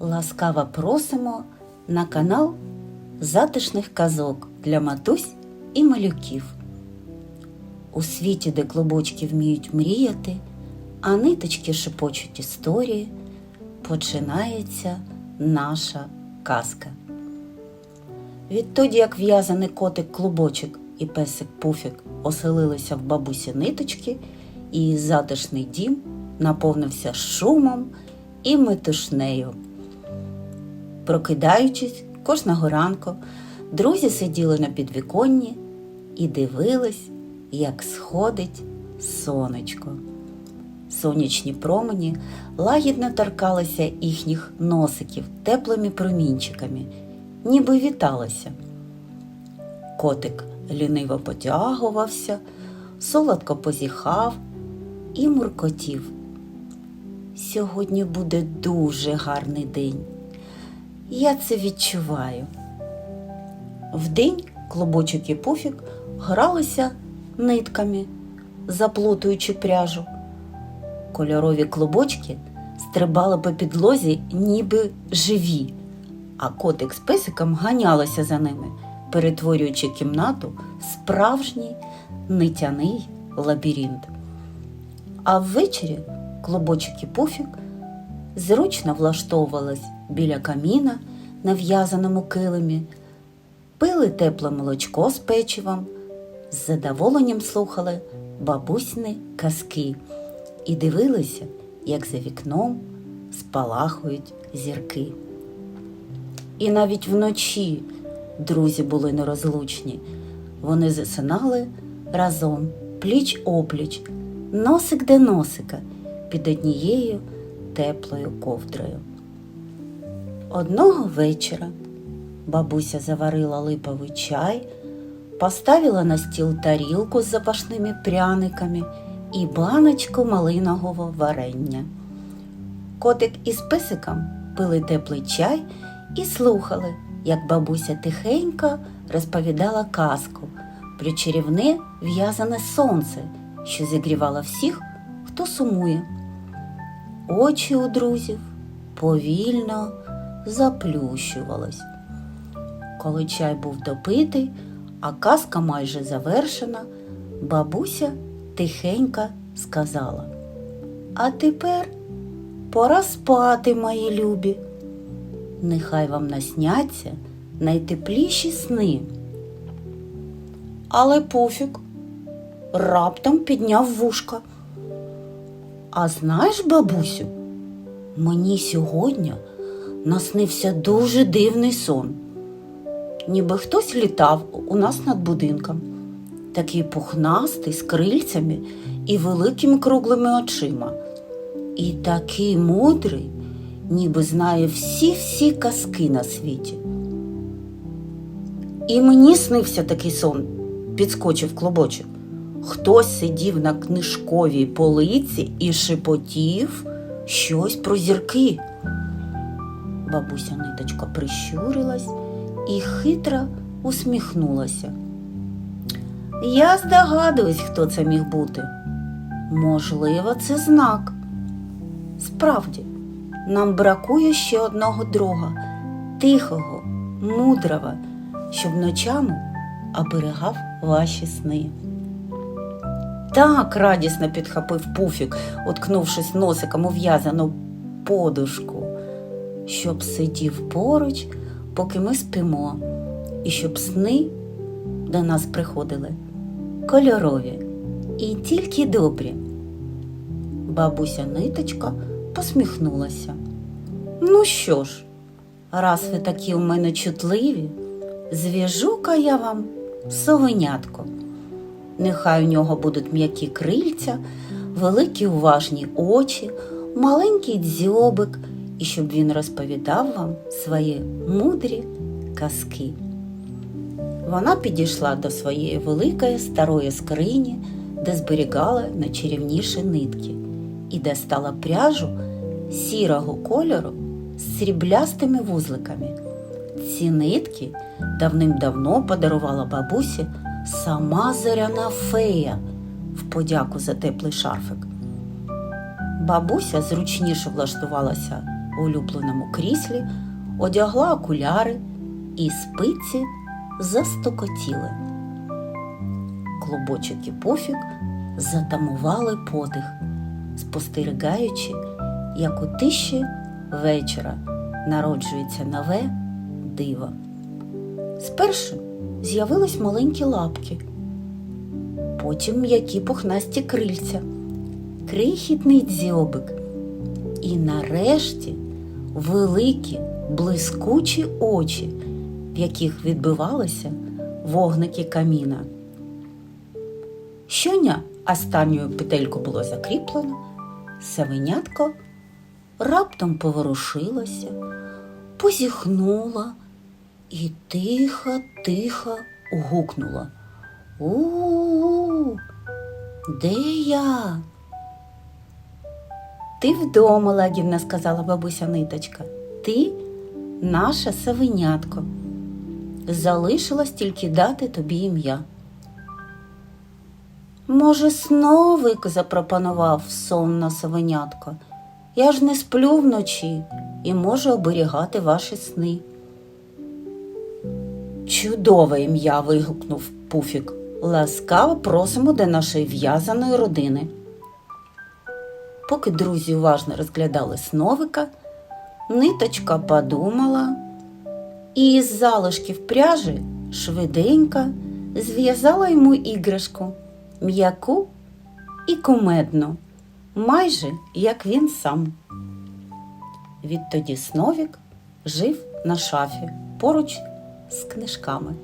Ласкаво просимо на канал затишних казок для матусь і малюків. У світі, де клубочки вміють мріяти, а ниточки шепочуть історії, починається наша казка. Відтоді, як в'язаний котик клубочок і песик пуфік оселилися в бабусі ниточки, і затишний дім наповнився шумом і метушнею. Прокидаючись кожного ранку, друзі сиділи на підвіконні і дивились, як сходить сонечко. Сонячні промені лагідно торкалися їхніх носиків теплими промінчиками, ніби віталися. Котик ліниво потягувався, солодко позіхав і муркотів. Сьогодні буде дуже гарний день. Я це відчуваю. Вдень клубочок і пуфік гралися нитками, заплутуючи пряжу. Кольорові клубочки стрибали по підлозі, ніби живі, а котик з песиком ганялися за ними, перетворюючи кімнату в справжній нитяний лабіринт. А ввечері клубочок і пуфік зручно влаштовувались біля каміна на в'язаному килимі, пили тепле молочко з печивом, з задоволенням слухали бабусні казки і дивилися, як за вікном спалахують зірки. І навіть вночі друзі були нерозлучні. Вони засинали разом, пліч опліч, носик до носика під однією теплою ковдрою. Одного вечора бабуся заварила липовий чай, поставила на стіл тарілку з запашними пряниками і баночку малинового варення. Котик із песиком пили теплий чай і слухали, як бабуся тихенько розповідала казку про чарівне в'язане сонце, що зігрівало всіх, хто сумує. Очі у друзів повільно заплющувались. Коли чай був допитий, а казка майже завершена, бабуся тихенько сказала: А тепер пора спати, мої любі. Нехай вам насняться найтепліші сни. Але пофіг раптом підняв вушка. А знаєш, бабусю, мені сьогодні наснився дуже дивний сон. Ніби хтось літав у нас над будинком, такий пухнастий з крильцями і великими круглими очима. І такий мудрий, ніби знає всі-всі казки на світі. І мені снився такий сон, підскочив клобочок. Хтось сидів на книжковій полиці і шепотів щось про зірки. Бабуся ниточка прищурилась і хитро усміхнулася. Я здогадуюсь, хто це міг бути. Можливо, це знак. Справді, нам бракує ще одного друга, тихого, мудрого, щоб ночами оберігав ваші сни. Так радісно підхопив пуфік, уткнувшись носиком у в'язану подушку, щоб сидів поруч, поки ми спимо, і щоб сни до нас приходили кольорові і тільки добрі. Бабуся ниточка посміхнулася. Ну що ж, раз ви такі у мене чутливі, зв'яжу-ка я вам совенятко. Нехай у нього будуть м'які крильця, великі уважні очі, маленький дзьобик, і щоб він розповідав вам свої мудрі казки. Вона підійшла до своєї великої старої скрині, де зберігала найчарівніші нитки, і де стала пряжу сірого кольору з сріблястими вузликами. Ці нитки давним-давно подарувала бабусі сама зоряна фея в подяку за теплий шарфик. Бабуся зручніше влаштувалася улюбленому кріслі, одягла окуляри і спиці застукотіли. Клубочок і пуфік затамували подих, спостерігаючи, як у тиші вечора народжується нове диво. Спершу з'явились маленькі лапки, потім м'які пухнасті крильця, крихітний дзьобик і нарешті великі блискучі очі, в яких відбивалися вогники каміна. Щоня останньою петельку було закріплено, савенятко раптом поворушилося, позіхнула і тихо-тихо гукнула. У-у-у, де я? Ти вдома, лагідно сказала бабуся ниточка. Ти наша савенятко. Залишилось тільки дати тобі ім'я. Може, сновик запропонував сонна совенятко. Я ж не сплю вночі і можу оберігати ваші сни. Чудове ім'я. вигукнув Пуфік. Ласкаво просимо до нашої в'язаної родини. Поки друзі уважно розглядали сновика, ниточка подумала і із залишків пряжі швиденько зв'язала йому іграшку м'яку і кумедну, майже як він сам. Відтоді Сновік жив на шафі поруч з книжками.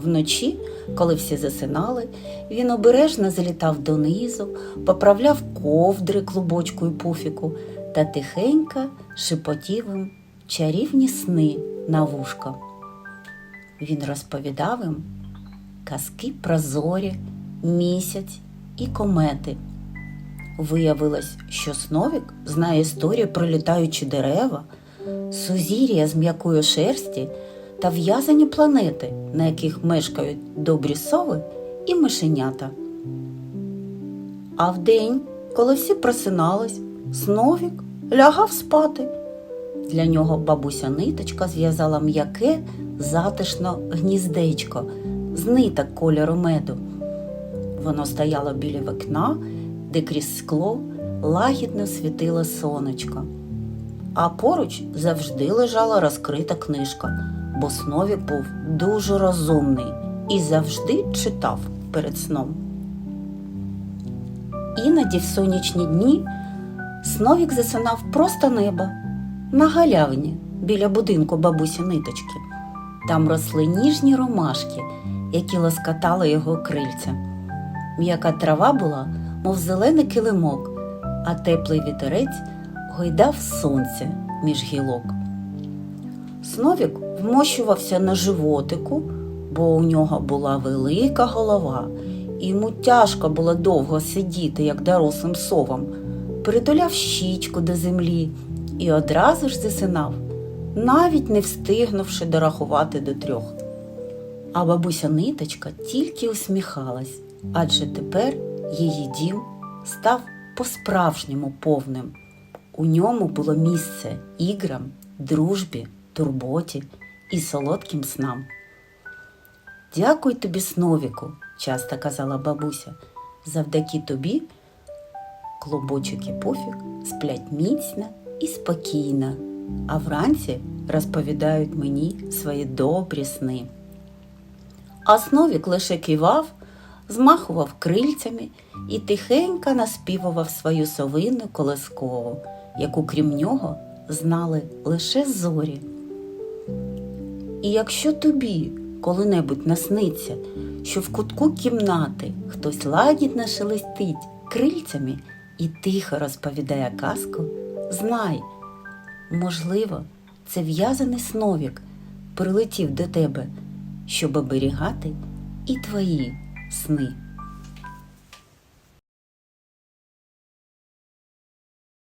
Вночі, коли всі засинали, він обережно залітав донизу, поправляв ковдри клубочку і пуфіку та тихенько шепотів їм чарівні сни на вушко. Він розповідав їм казки про зорі, місяць і комети. Виявилось, що Сновік знає історію про літаючі дерева, сузір'я з м'якої шерсті та в'язані планети, на яких мешкають добрі сови і мишенята. А вдень, коли всі просинались, Сновік лягав спати. Для нього бабуся ниточка зв'язала м'яке, затишно гніздечко з ниток кольору меду. Воно стояло біля вікна, де крізь скло лагідно світило сонечко. А поруч завжди лежала розкрита книжка, бо Сновік був дуже розумний і завжди читав перед сном. Іноді в сонячні дні Сновік засинав просто неба на галявині біля будинку бабусі ниточки. Там росли ніжні ромашки, які лоскотали його крильця. М'яка трава була, мов зелений килимок, а теплий вітерець гойдав сонце між гілок. Сновік вмощувався на животику, бо у нього була велика голова, і йому тяжко було довго сидіти, як дорослим совам, притуляв щічку до землі і одразу ж засинав, навіть не встигнувши дорахувати до трьох. А бабуся ниточка тільки усміхалась, адже тепер її дім став по-справжньому повним. У ньому було місце іграм, дружбі, турботі і солодким снам. Дякую тобі, Сновіку, часто казала бабуся. Завдяки тобі клубочок і пуфік сплять міцно і спокійно, а вранці розповідають мені свої добрі сни. А Сновік лише кивав, змахував крильцями і тихенько наспівував свою совину колискову, яку крім нього знали лише зорі. І якщо тобі коли-небудь насниться, що в кутку кімнати хтось лагідно шелестить крильцями і тихо розповідає казку, знай, можливо, це в'язаний сновік прилетів до тебе, щоб оберігати і твої сни.